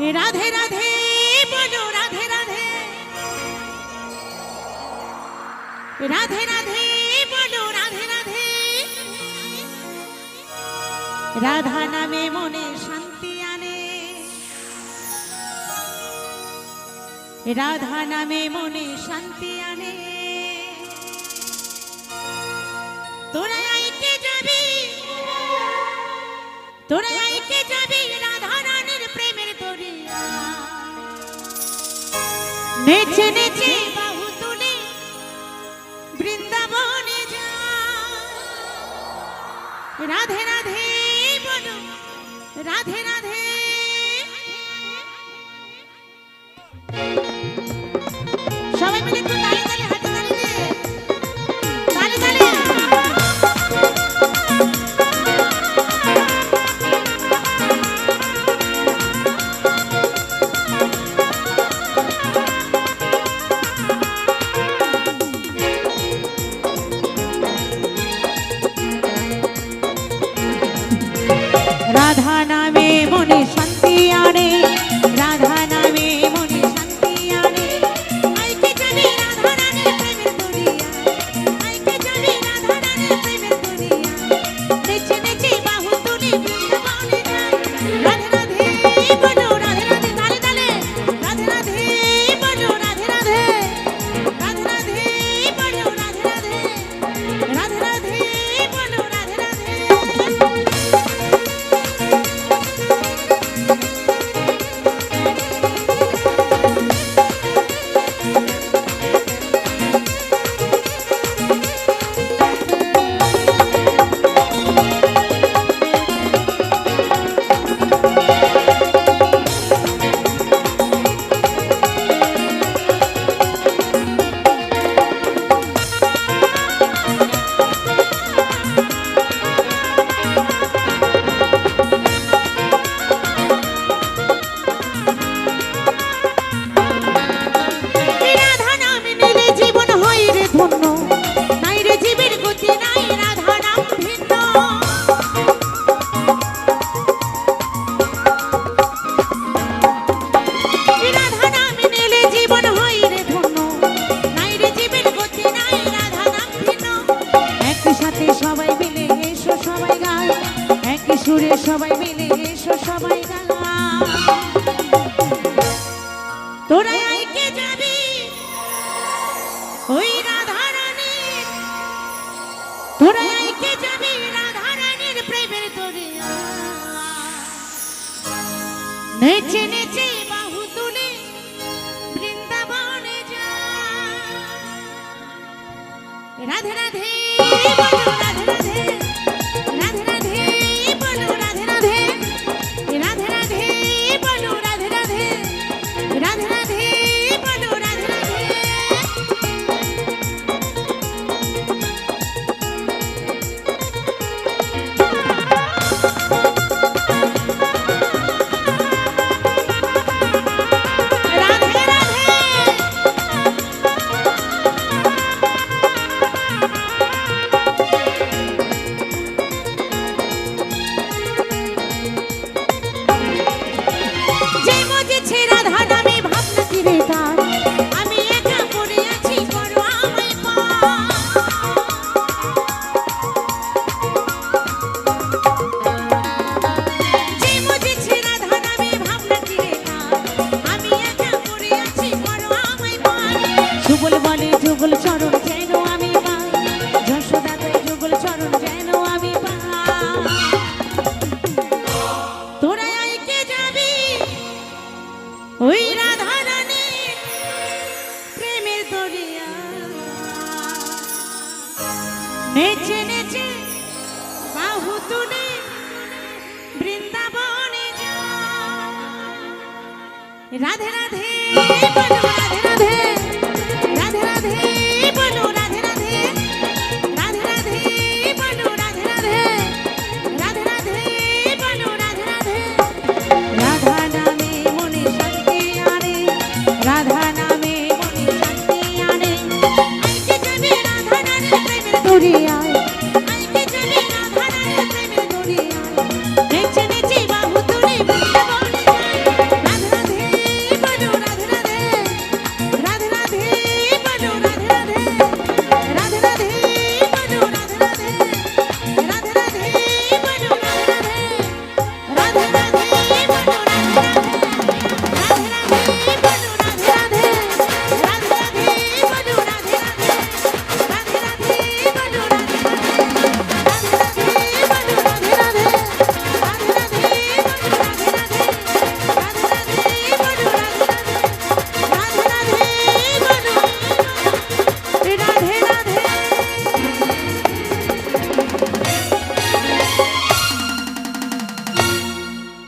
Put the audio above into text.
রাধে রাধে, বলো, রাধে রাধে। রাধে রাধে, বলো, রাধে রাধে। রাধা নামে মনে শান্তি আনে। রাধা নামে মনে শান্তি আনে। তোরা আইতে যাবি। তোরা নেচে নেচে বাহু তুলে বৃন্দাবনে যা রাধে রাধে বলো রাধে রাধে সুরে সবাই মিলে এসো, সবাই তোরা আইকে যাবি? ওই রাধারানী। তোরা আইকে যাবি? রাধারানীর প্রেমের দরিয়া নেচে নেচে 这一 রাধে রাধে